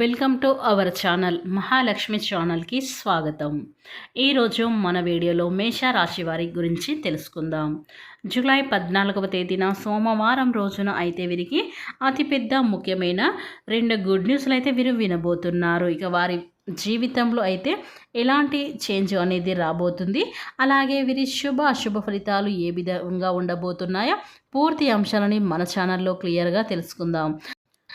Welcome to our channel Mahalakshmi ఛానల్కి స్వాగతం. ఈరోజు మన వీడియోలో మేషరాశి వారి గురించి తెలుసుకుందాం. జూలై పద్నాలుగవ తేదీన సోమవారం రోజున అయితే వీరికి అతిపెద్ద ముఖ్యమైన రెండు గుడ్ న్యూస్లు అయితే వీరు వినబోతున్నారు. ఇక వారి జీవితంలో అయితే ఎలాంటి చేంజ్ అనేది రాబోతుంది? అలాగే వీరి శుభ అశుభ ఫలితాలు ఏ విధంగా ఉండబోతున్నాయో పూర్తి అంశాలని మన ఛానల్లో క్లియర్గా తెలుసుకుందాం.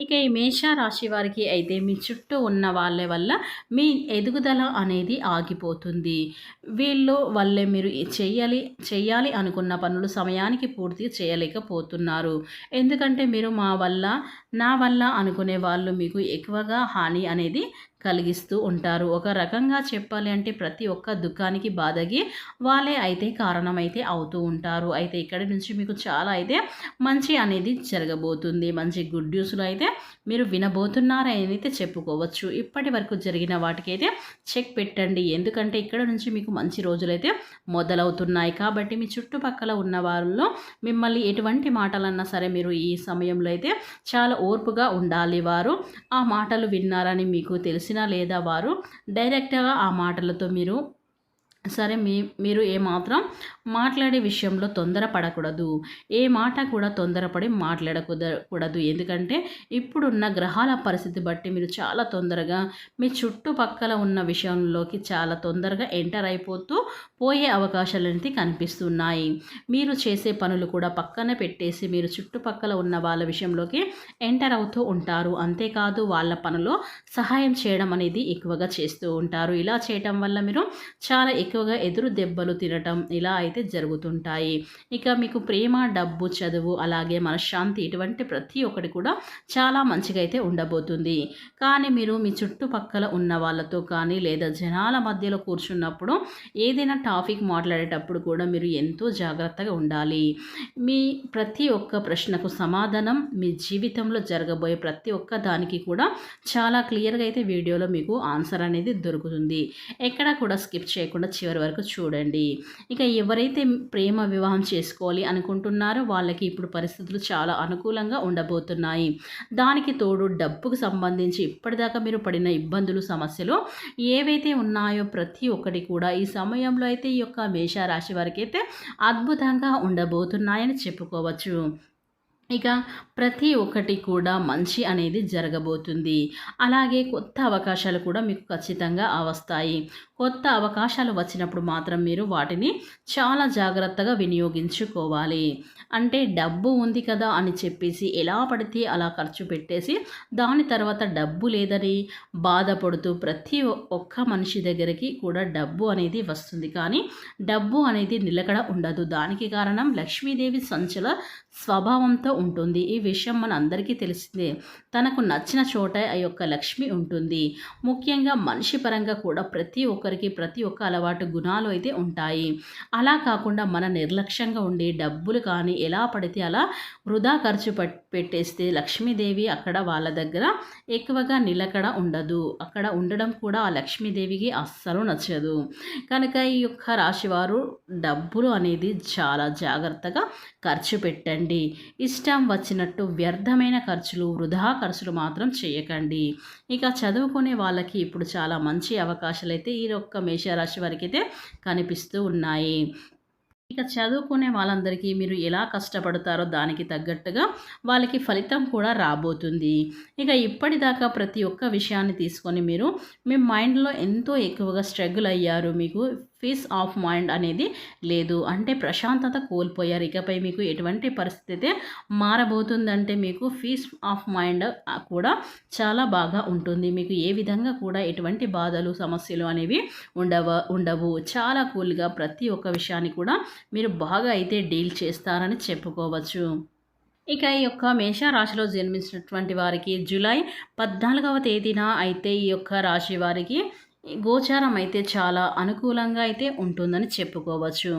ఇక ఈ మేష రాశి వారికి అయితే మీ చుట్టూ ఉన్న వాళ్ళ వల్ల మీ ఎదుగుదల అనేది ఆగిపోతుంది. వీళ్ళు వల్లే మీరు చేయాలి చేయాలి అనుకున్న పనులు సమయానికి పూర్తి చేయలేకపోతున్నారు. ఎందుకంటే మీరు మా వల్ల నా వల్ల అనుకునే వాళ్ళు మీకు ఎక్కువగా హాని అనేది కలిగిస్తూ ఉంటారు. ఒక రకంగా చెప్పాలి అంటే ప్రతి ఒక్క దుఃఖానికి బాధకి వాళ్ళే అయితే కారణమైతే అవుతూ ఉంటారు. అయితే ఇక్కడి నుంచి మీకు చాలా అయితే మంచి అనేది జరగబోతుంది. మంచి గుడ్ న్యూస్లు అయితే మీరు వినబోతున్నారని అయితే చెప్పుకోవచ్చు. ఇప్పటి వరకు జరిగిన వాటికైతే చెక్ పెట్టండి. ఎందుకంటే ఇక్కడ నుంచి మీకు మంచి రోజులైతే మొదలవుతున్నాయి. కాబట్టి మీ చుట్టుపక్కల ఉన్న వారిలో మిమ్మల్ని ఎటువంటి మాటలన్నా సరే మీరు ఈ సమయంలో అయితే చాలా ఓర్పుగా ఉండాలి వారు. ఆ మాటలు విన్నారని మీకు తెలిసిన లేదా వారు డైరెక్ట్గా ఆ మాటలతో మీరు సరే మీ మీరు ఏమాత్రం మాట్లాడే విషయంలో తొందరపడకూడదు. ఏ మాట కూడా తొందరపడి మాట్లాడకూడదు. ఎందుకంటే ఇప్పుడున్న గ్రహాల పరిస్థితి బట్టి మీరు చాలా తొందరగా మీ చుట్టుపక్కల ఉన్న విషయంలోకి చాలా తొందరగా ఎంటర్ అయిపోతూ పోయే అవకాశాలు అనేది కనిపిస్తున్నాయి. మీరు చేసే పనులు కూడా పక్కన పెట్టేసి మీరు చుట్టుపక్కల ఉన్న వాళ్ళ విషయంలోకి ఎంటర్ అవుతూ ఉంటారు. అంతేకాదు వాళ్ళ పనులో సహాయం చేయడం అనేది ఎక్కువగా చేస్తూ ఉంటారు. ఇలా చేయటం వల్ల మీరు చాలా ఎక్కువ ఎక్కువగా ఎదురు దెబ్బలు తినటం ఇలా అయితే జరుగుతుంటాయి. ఇక మీకు ప్రేమ డబ్బు చదువు అలాగే మనశ్శాంతి ఇటువంటి ప్రతి ఒక్కటి కూడా చాలా మంచిగా అయితే ఉండబోతుంది. కానీ మీరు మీ చుట్టుపక్కల ఉన్న వాళ్ళతో కానీ లేదా జనాల మధ్యలో కూర్చున్నప్పుడు ఏదైనా టాపిక్ మాట్లాడేటప్పుడు కూడా మీరు ఎంతో జాగ్రత్తగా ఉండాలి. మీ ప్రతి ఒక్క ప్రశ్నకు సమాధానం మీ జీవితంలో జరగబోయే ప్రతి ఒక్క దానికి కూడా చాలా క్లియర్గా అయితే వీడియోలో మీకు ఆన్సర్ అనేది దొరుకుతుంది. ఎక్కడ కూడా స్కిప్ చేయకుండా చివరి వరకు చూడండి. ఇక ఎవరైతే ప్రేమ వివాహం చేసుకోవాలి అనుకుంటున్నారో వాళ్ళకి ఇప్పుడు పరిస్థితులు చాలా అనుకూలంగా ఉండబోతున్నాయి. దానికి తోడు డబ్బుకు సంబంధించి ఇప్పటిదాకా మీరు పడిన ఇబ్బందులు సమస్యలు ఏవైతే ఉన్నాయో ప్రతి ఒక్కటి కూడా ఈ సమయంలో అయితే ఈ యొక్క మేషరాశి వారికి అయితే అద్భుతంగా ఉండబోతున్నాయని చెప్పుకోవచ్చు. ఇక ప్రతి ఒక్కటి కూడా మంచి అనేది జరగబోతుంది. అలాగే కొత్త అవకాశాలు కూడా మీకు ఖచ్చితంగా వస్తాయి. కొత్త అవకాశాలు వచ్చినప్పుడు మాత్రం మీరు వాటిని చాలా జాగ్రత్తగా వినియోగించుకోవాలి. అంటే డబ్బు ఉంది కదా అని చెప్పేసి ఎలా పడితే అలా ఖర్చు పెట్టేసి దాని తర్వాత డబ్బు లేదని బాధపడుతూ ప్రతి ఒక్క మనిషి దగ్గరికి కూడా డబ్బు అనేది వస్తుంది. కానీ డబ్బు అనేది నిలకడ ఉండదు. దానికి కారణం లక్ష్మీదేవి సంచల స్వభావంతో ఉంటుంది. ఈ విషయం మన అందరికీ తెలిసిందే. తనకు నచ్చిన చోట ఆ యొక్క లక్ష్మి ఉంటుంది. ముఖ్యంగా మనిషి పరంగా కూడా ప్రతి ఒక్కరికి ప్రతి ఒక్క అలవాటు గుణాలు అయితే ఉంటాయి. అలా కాకుండా మన నిర్లక్ష్యంగా ఉండి డబ్బులు కానీ ఎలా పడితే అలా వృధా ఖర్చు పట్టి పెట్టేస్తే లక్ష్మీదేవి అక్కడ వాళ్ళ దగ్గర ఎక్కువగా నిలకడ ఉండదు. అక్కడ ఉండడం కూడా ఆ లక్ష్మీదేవికి అస్సలు నచ్చదు. కనుక ఈ యొక్క రాశివారు డబ్బులు అనేది చాలా జాగ్రత్తగా ఖర్చు పెట్టండి. ఇష్టం వచ్చినట్టు వ్యర్థమైన ఖర్చులు వృధా ఖర్చులు మాత్రం చేయకండి. ఇక చదువుకునే వాళ్ళకి ఇప్పుడు చాలా మంచి అవకాశాలు అయితే ఈ యొక్క మేషరాశి వారికి అయితే కనిపిస్తూ ఉన్నాయి. ఇక చదువుకునే వాళ్ళందరికీ మీరు ఎలా కష్టపడతారో దానికి తగ్గట్టుగా వాళ్ళకి ఫలితం కూడా రాబోతుంది. ఇక ఇప్పటిదాకా ప్రతి ఒక్క విషయాన్ని తీసుకొని మీరు మీ మైండ్లో ఎంతో ఎక్కువగా స్ట్రగుల్ అయ్యారు. మీకు పీస్ ఆఫ్ మైండ్ అనేది లేదు. అంటే ప్రశాంతత కోల్పోయారు. ఇకపై మీకు ఎటువంటి పరిస్థితి మారబోతుందంటే మీకు పీస్ ఆఫ్ మైండ్ కూడా చాలా బాగా ఉంటుంది. మీకు ఏ విధంగా కూడా ఎటువంటి బాధలు సమస్యలు అనేవి ఉండవ ఉండవు. చాలా కూల్గా ప్రతి ఒక్క విషయాన్ని కూడా మీరు బాగా అయితే డీల్ చేస్తారని చెప్పుకోవచ్చు. ఇక ఈ యొక్క మేషరాశిలో జన్మించినటువంటి వారికి జూలై పద్నాలుగవ తేదీన అయితే ఈ యొక్క రాశి వారికి గోచారం అయితే చాలా అనుకూలంగా అయితే ఉంటుందని చెప్పుకోవచ్చు.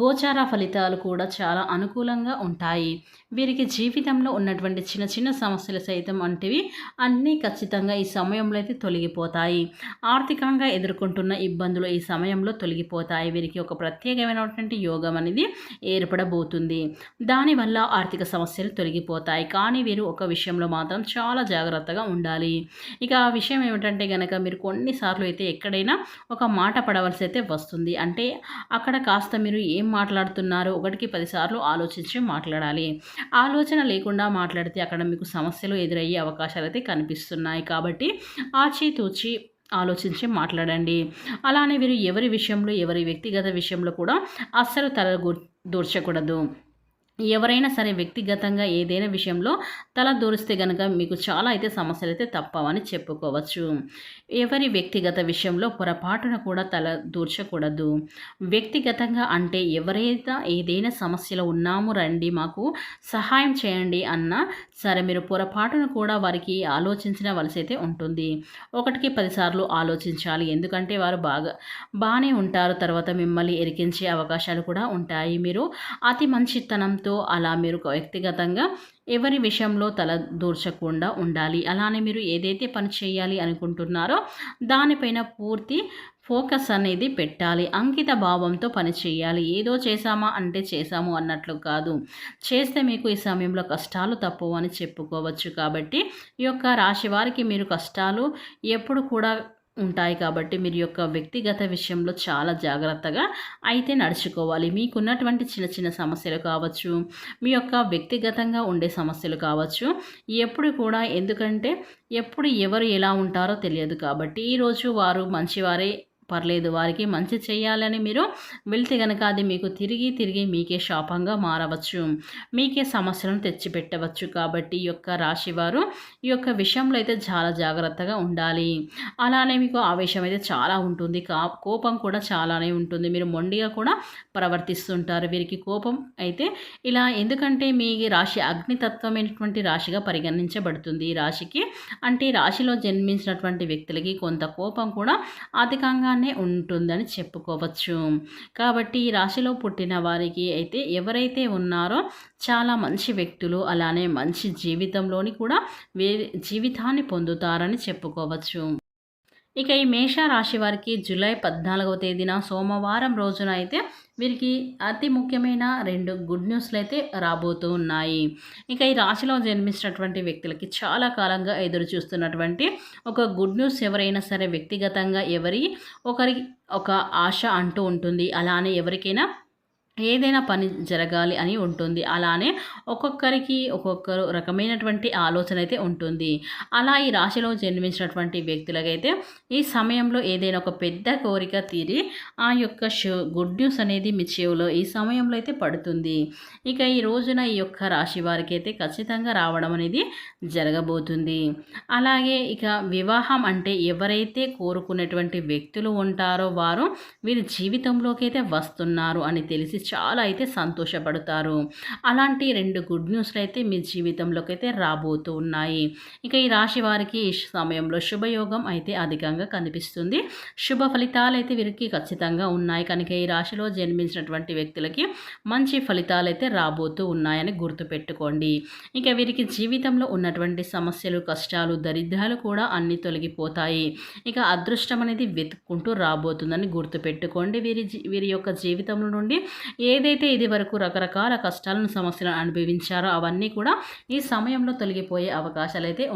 గోచార ఫలితాలు కూడా చాలా అనుకూలంగా ఉంటాయి. వీరికి జీవితంలో ఉన్నటువంటి చిన్న చిన్న సమస్యలు సైతం వంటివి అన్నీ ఖచ్చితంగా ఈ సమయంలో అయితే తొలగిపోతాయి. ఆర్థికంగా ఎదుర్కొంటున్న ఇబ్బందులు ఈ సమయంలో తొలగిపోతాయి. వీరికి ఒక ప్రత్యేకమైనటువంటి యోగం అనేది ఏర్పడబోతుంది. దానివల్ల ఆర్థిక సమస్యలు తొలగిపోతాయి. కానీ వీరు ఒక విషయంలో మాత్రం చాలా జాగ్రత్తగా ఉండాలి. ఇక ఆ విషయం ఏమిటంటే కనుక మీరు కొన్నిసార్లు అయితే ఎక్కడైనా ఒక మాట పడవలసి అయితే వస్తుంది. అంటే అక్కడ కాస్త మీరు ఏం మాట్లాడుతున్నారో ఒకటికి పదిసార్లు ఆలోచించి మాట్లాడాలి. ఆలోచన లేకుండా మాట్లాడితే అక్కడ మీకు సమస్యలు ఎదురయ్యే అవకాశాలు అయితే కనిపిస్తున్నాయి. కాబట్టి ఆచితూచి ఆలోచించి మాట్లాడండి. అలానే వీరు ఎవరి విషయంలో ఎవరి వ్యక్తిగత విషయంలో కూడా అస్సలు తల దూర్చకూడదు ఎవరైనా సరే వ్యక్తిగతంగా ఏదైనా విషయంలో తల దూరిస్తే కనుక మీకు చాలా అయితే సమస్యలు అయితే తప్పవని చెప్పుకోవచ్చు. ఎవరి వ్యక్తిగత విషయంలో పొరపాటున కూడా తల దూర్చకూడదు. వ్యక్తిగతంగా అంటే ఎవరైతే ఏదైనా సమస్యలో ఉన్నాము రండి మాకు సహాయం చేయండి అన్న సరే మీరు పొరపాటున కూడా వారికి ఆలోచించిన వలస అయితే ఉంటుంది. ఒకటికి పదిసార్లు ఆలోచించాలి. ఎందుకంటే వారు బాగా బాగానే ఉంటారు. తర్వాత మిమ్మల్ని ఎరికించే అవకాశాలు కూడా ఉంటాయి. మీరు అతి మంచితనం దాంతో అలా మీరు వ్యక్తిగతంగా ఎవరి విషయంలో తల దూర్చకుండా ఉండాలి. అలానే మీరు ఏదైతే పని చేయాలి అనుకుంటున్నారో దానిపైన పూర్తి ఫోకస్ అనేది పెట్టాలి. అంకిత భావంతో పని చేయాలి. ఏదో చేశామా అంటే చేశాము అన్నట్లు కాదు. చేస్తే మీకు ఈ సమయంలో కష్టాలు తప్పు అని చెప్పుకోవచ్చు. కాబట్టి ఈ యొక్క రాశి వారికి మీరు కష్టాలు ఎప్పుడు కూడా ఉంటాయి కాబట్టి మీరు యొక్క వ్యక్తిగత విషయంలో చాలా జాగ్రత్తగా అయితే నడుచుకోవాలి. మీకున్నటువంటి చిన్న చిన్న సమస్యలు కావచ్చు మీ యొక్క వ్యక్తిగతంగా ఉండే సమస్యలు కావచ్చు ఎప్పుడు కూడా ఎందుకంటే ఎప్పుడు ఎవరు ఎలా ఉంటారో తెలియదు కాబట్టి ఈరోజు వారు మంచివారే పర్లేదు వారికి మంచి చేయాలని మీరు వెళ్తే కనుక అది మీకు తిరిగి తిరిగి మీకే శాపంగా మారవచ్చు. మీకే సమస్యలను తెచ్చిపెట్టవచ్చు. కాబట్టి ఈ యొక్క రాశివారు ఈ యొక్క విషయంలో అయితే చాలా జాగ్రత్తగా ఉండాలి. అలానే మీకు ఆవేశం అయితే చాలా ఉంటుంది. కా కోపం కూడా చాలానే ఉంటుంది. మీరు మొండిగా కూడా ప్రవర్తిస్తుంటారు. వీరికి కోపం అయితే ఇలా ఎందుకంటే మీ రాశి అగ్నితత్వమైనటువంటి రాశిగా పరిగణించబడుతుంది. ఈ రాశికి అంటే రాశిలో జన్మించినటువంటి వ్యక్తులకి కొంత కోపం కూడా అధికంగా అలానే ఉంటుందని చెప్పుకోవచ్చు. కాబట్టి ఈ రాశిలో పుట్టిన వారికి అయితే ఎవరైతే ఉన్నారో చాలా మంచి వ్యక్తులు అలానే మంచి జీవితంలోని కూడా వే జీవితాన్ని పొందుతారని చెప్పుకోవచ్చు. ఇక ఈ మేష రాశి వారికి జూలై పద్నాలుగవ తేదీన సోమవారం రోజున అయితే వీరికి అతి ముఖ్యమైన రెండు గుడ్ న్యూస్లు అయితే రాబోతూ ఉన్నాయి. ఇక ఈ రాశిలో జన్మించినటువంటి వ్యక్తులకి చాలా కాలంగా ఎదురు చూస్తున్నటువంటి ఒక గుడ్ న్యూస్ ఎవరైనా సరే వ్యక్తిగతంగా ఎవరి ఒకరి ఒక ఆశ అంటూ ఉంటుంది. అలానే ఎవరికైనా ఏదైనా పని జరగాలి అని ఉంటుంది. అలానే ఒక్కొక్కరికి ఒక్కొక్కరు రకమైనటువంటి ఆలోచన అయితే ఉంటుంది. అలా ఈ రాశిలో జన్మించినటువంటి వ్యక్తులకైతే ఈ సమయంలో ఏదైనా ఒక పెద్ద కోరిక తీరి ఆ యొక్క షో గుడ్ న్యూస్ అనేది మీ చెవులో ఈ సమయంలో అయితే పడుతుంది. ఇక ఈ రోజున ఈ యొక్క రాశి వారికి అయితే ఖచ్చితంగా రావడం అనేది జరగబోతుంది. అలాగే ఇక వివాహం అంటే ఎవరైతే కోరుకునేటువంటి వ్యక్తులు ఉంటారో వారు వీరి జీవితంలోకి అయితే వస్తున్నారు అని తెలిసి చాలా అయితే సంతోషపడతారు. అలాంటి రెండు గుడ్ న్యూస్లు అయితే మీ జీవితంలోకి అయితే రాబోతూ ఉన్నాయి. ఇక ఈ రాశి వారికి ఈ సమయంలో శుభయోగం అయితే అధికంగా కనిపిస్తుంది. శుభ ఫలితాలు అయితే వీరికి ఖచ్చితంగా ఉన్నాయి. కనుక ఈ రాశిలో జన్మించినటువంటి వ్యక్తులకి మంచి ఫలితాలు అయితే రాబోతూ ఉన్నాయని గుర్తుపెట్టుకోండి. ఇక వీరికి జీవితంలో ఉన్నటువంటి సమస్యలు కష్టాలు దరిద్రాలు కూడా అన్ని తొలగిపోతాయి. ఇక అదృష్టం అనేది వెతుక్కుంటూ రాబోతుందని గుర్తుపెట్టుకోండి. వీరి వీరి యొక్క జీవితంలో నుండి ఏదైతే ఇది వరకు రకరకాల కష్టాలను సమస్యలను అనుభవించారో అవన్నీ కూడా ఈ సమయంలో తొలగిపోయే అవకాశాలు అయితే